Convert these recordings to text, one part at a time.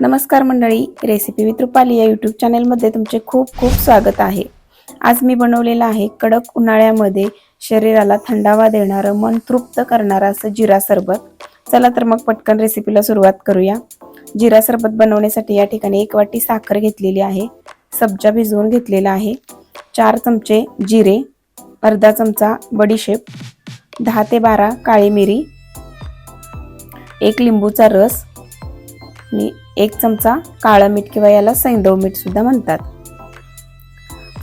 नमस्कार मंडळी recipe with Rupali या यूट्यूब चॅनलमध्ये तुमचे खूप खूप स्वागत आहे. आज मी बनवलेलं आहे कडक उन्हाळ्यामध्ये शरीराला थंडावा देणारं मन तृप्त करणारं असं जिरा सरबत. चला तर मग पटकन रेसिपीला सुरुवात करूया. जिरा सरबत बनवण्यासाठी या ठिकाणी एक वाटी साखर घेतलेली आहे. सब्जा भिजवून घेतलेला आहे. चार चमचे जिरे अर्धा चमचा बडीशेप दहा ते बारा काळी मिरी एक लिंबूचा रस आणि एक चमचा काळं मीठ किंवा याला सैंदव मीठ सुद्धा म्हणतात.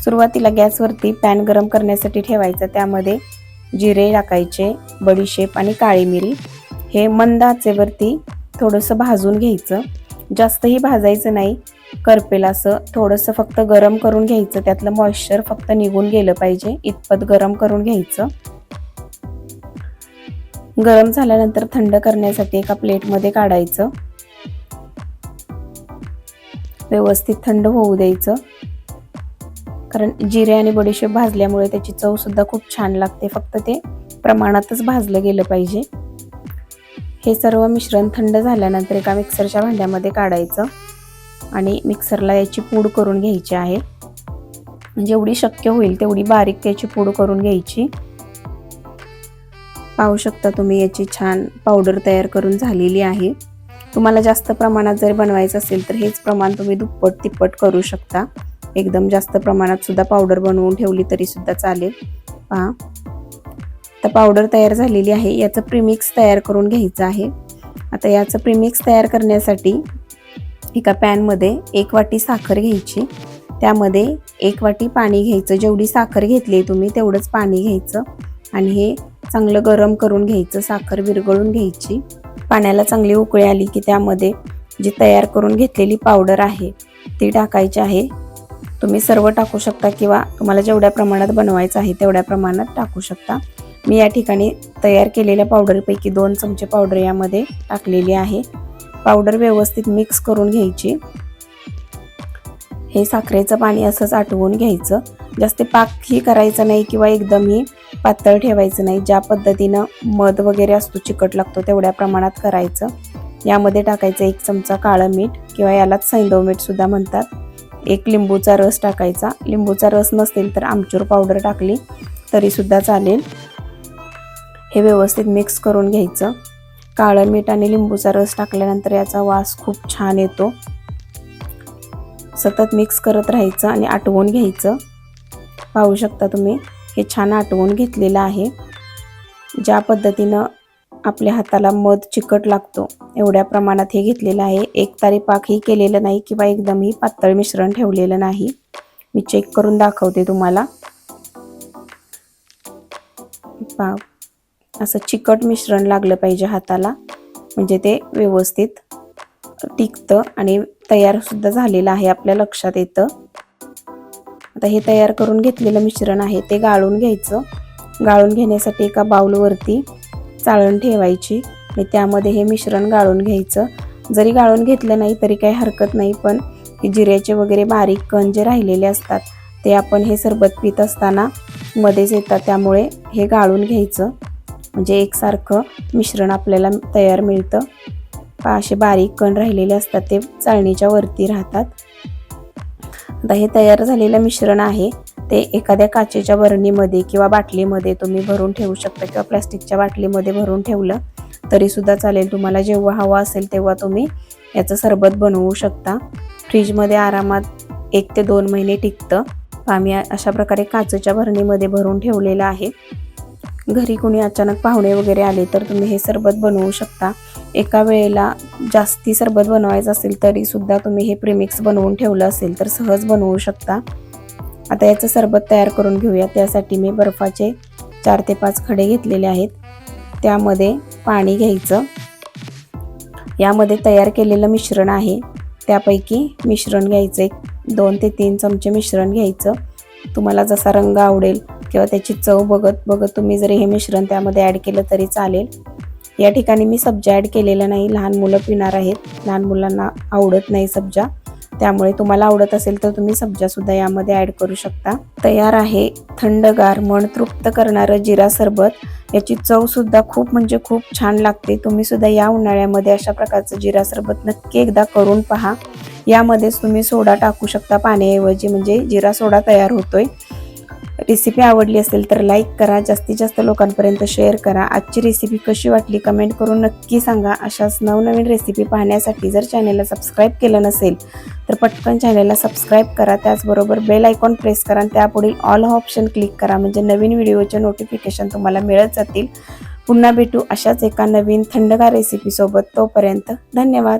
सुरुवातीला गॅसवरती पॅन गरम करण्यासाठी ठेवायचं. त्यामध्ये जिरे टाकायचे बडीशेप आणि काळी मिरी. हे मंद आचेवरती थोडंसं भाजून घ्यायचं. जास्तही भाजायचं नाही. करपेल असं थोडंसं फक्त गरम करून घ्यायचं. त्यातलं मॉइश्चर फक्त निघून गेलं पाहिजे. इतपत गरम करून घ्यायचं. गरम झाल्यानंतर थंड करण्यासाठी एका प्लेटमध्ये काढायचं. व्यवस्थित थंड होऊ द्यायचं. कारण जिरे आणि बडीशेप भाजल्यामुळे त्याची चवसुद्धा खूप छान लागते. फक्त ते प्रमाणातच भाजलं गेलं पाहिजे. हे सर्व मिश्रण थंड झाल्यानंतर एका मिक्सरच्या भांड्यामध्ये काढायचं. आणि मिक्सरला याची पूड करून घ्यायची आहे. जेवढी शक्य होईल तेवढी बारीक त्याची पूड करून घ्यायची. पाहू शकता तुम्ही याची छान पावडर तयार करून झालेली आहे. तुम्हाला जास्त प्रमाणात जर बनवायचं असेल तर हेच प्रमाण तुम्ही दुप्पट तिप्पट करू शकता. एकदम जास्त प्रमाणात सुद्धा पावडर बनवून ठेवली तरी सुद्धा चालेल. पहा. तर पावडर तयार झालेली आहे. याचं प्रीमिक्स तयार करून घ्यायचं आहे. आता याचं प्रीमिक्स तयार करण्यासाठी एका पॅनमध्ये एक वाटी साखर घ्यायची. त्यामध्ये एक वाटी पाणी घ्यायचं. जेवढी साखर घेतली तुम्ही तेवढंच पाणी घ्यायचं. आणि हे चांगलं गरम करून घ्यायचं. साखर विरघळून घ्यायची. पाण्याला चांगली उकळी आली की त्यामध्ये जी तयार करून घेतलेली पावडर आहे ती टाकायची आहे. तुम्ही सर्व टाकू शकता किंवा तुम्हाला जेवढ्या प्रमाणात बनवायचं आहे तेवढ्या प्रमाणात टाकू शकता. मी या ठिकाणी तयार केलेल्या पावडरपैकी दोन चमचे पावडर यामध्ये टाकलेली आहे. पावडर व्यवस्थित मिक्स करून घ्यायची. हे साखरेचं पाणी असंच आटवून घ्यायचं. जास्त पाकही करायचं नाही किंवा एकदमही पातळ ठेवायचं नाही. ज्या पद्धतीनं मध वगैरे असतो चिकट लागतो तेवढ्या प्रमाणात करायचं. यामध्ये टाकायचं एक चमचा काळं मीठ किंवा यालाच सैंदव मीठसुद्धा म्हणतात. एक लिंबूचा रस टाकायचा. लिंबूचा रस नसेल तर आमचूर पावडर टाकली तरीसुद्धा चालेल. हे व्यवस्थित मिक्स करून घ्यायचं. काळं मीठ आणि लिंबूचा रस टाकल्यानंतर याचा वास खूप छान येतो. सतत मिक्स करत राहायचं आणि आटवून घ्यायचं. पाहू शकता तुम्ही. हे छान आटवून घेतलेलं आहे. ज्या पद्धतीनं आपल्या हाताला मध चिकट लागतो एवढ्या प्रमाणात हे घेतलेलं आहे. एक तारी पाकही केलेलं नाही किंवा एकदमही पातळ मिश्रण ठेवलेलं नाही. मी चेक करून दाखवते तुम्हाला. पा असं चिकट मिश्रण लागलं पाहिजे हाताला. म्हणजे ते व्यवस्थित टिकतं आणि तयार सुद्धा झालेलं आहे आपल्या लक्षात येतं. आता हे तयार करून घेतलेलं मिश्रण आहे ते गाळून घ्यायचं. गाळून घेण्यासाठी एका बाउलवरती चाळण ठेवायची आणि त्यामध्ये हे मिश्रण गाळून घ्यायचं. जरी गाळून घेतलं नाही तरी काही हरकत नाही पण हे जिऱ्याचे वगैरे बारीक कण जे राहिलेले असतात ते आपण हे सरबत पित असताना मध्येच येतात. त्यामुळे हे गाळून घ्यायचं. म्हणजे एकसारखं मिश्रण आपल्याला तयार मिळतं. असे बारीक कण राहिलेले असतात ते चाळणीच्या वरती राहतात. आता हे तयार झालेलं मिश्रण आहे. ते एखाद्या काचेच्या बरणीमध्ये किंवा बाटलीमध्ये तुम्ही भरून ठेवू शकता किंवा प्लॅस्टिकच्या बाटलीमध्ये भरून ठेवलं तरी सुद्धा चालेल. तुम्हाला जेव्हा हवा असेल तेव्हा तुम्ही याचं सरबत बनवू शकता. फ्रीजमध्ये आरामात एक ते दोन महिने टिकतं. आम्ही अशा प्रकारे काचेच्या भरणीमध्ये भरून ठेवलेलं आहे. घरी कोणी अचानक पाहुणे वगैरे आले तर तुम्ही हे सरबत बनवू शकता. एका वेळेला जास्ती सरबत बनवायचं असेल तरी सुद्धा तुम्ही हे प्रिमिक्स बनवून ठेवलं असेल तर सहज बनवू शकता. आता याचं सरबत तयार करून घेऊया. त्यासाठी मी बर्फाचे चार ते पाच खडे घेतलेले आहेत. त्यामध्ये पाणी घ्यायचं. यामध्ये तयार केलेलं मिश्रण आहे. त्यापैकी मिश्रण घ्यायचं. एक दोन ते तीन चमचे मिश्रण घ्यायचं. तुम्हाला जसा रंग आवडेल किंवा त्याची चव बघत बघत तुम्ही जरी हे मिश्रण त्यामध्ये ॲड केलं तरी चालेल. या ठिकाणी मी सब्जा ॲड केलेला नाही. लहान मुलं पिणार आहेत. लहान मुलांना आवडत नाही सब्जा. त्यामुळे तुम्हाला आवडत असेल तर तुम्ही सब्जासुद्धा यामध्ये ॲड करू शकता. तयार आहे थंडगार मन तृप्त करणारं जिरा सरबत. याची चवसुद्धा खूप म्हणजे खूप छान लागते. तुम्हीसुद्धा या उन्हाळ्यामध्ये अशा प्रकारचं जिरा सरबत नक्की एकदा करून पहा. यामध्येच तुम्ही सोडा टाकू शकता पाण्याऐवजी. म्हणजे जिरा सोडा तयार होतोय. रेसिपी आवडली असेल तर लाईक करा जास्तीत जास्त लोकांपर्यंत शेअर करा. आजची रेसिपी कशी वाटली कमेंट करून नक्की सांगा. अशाच नवनवीन रेसिपी पाहण्यासाठी जर चॅनलला सबस्क्राईब केलं नसेल तर पटकन चॅनलला सबस्क्राईब करा. त्याचबरोबर बेल आयकॉन प्रेस करा आणि त्यापुढील ऑल हा ऑप्शन क्लिक करा. म्हणजे नवीन व्हिडिओचे नोटिफिकेशन तुम्हाला मिळत जातील. पुन्हा भेटू अशाच एका नवीन थंडगार रेसिपीसोबत तोपर्यंत धन्यवाद.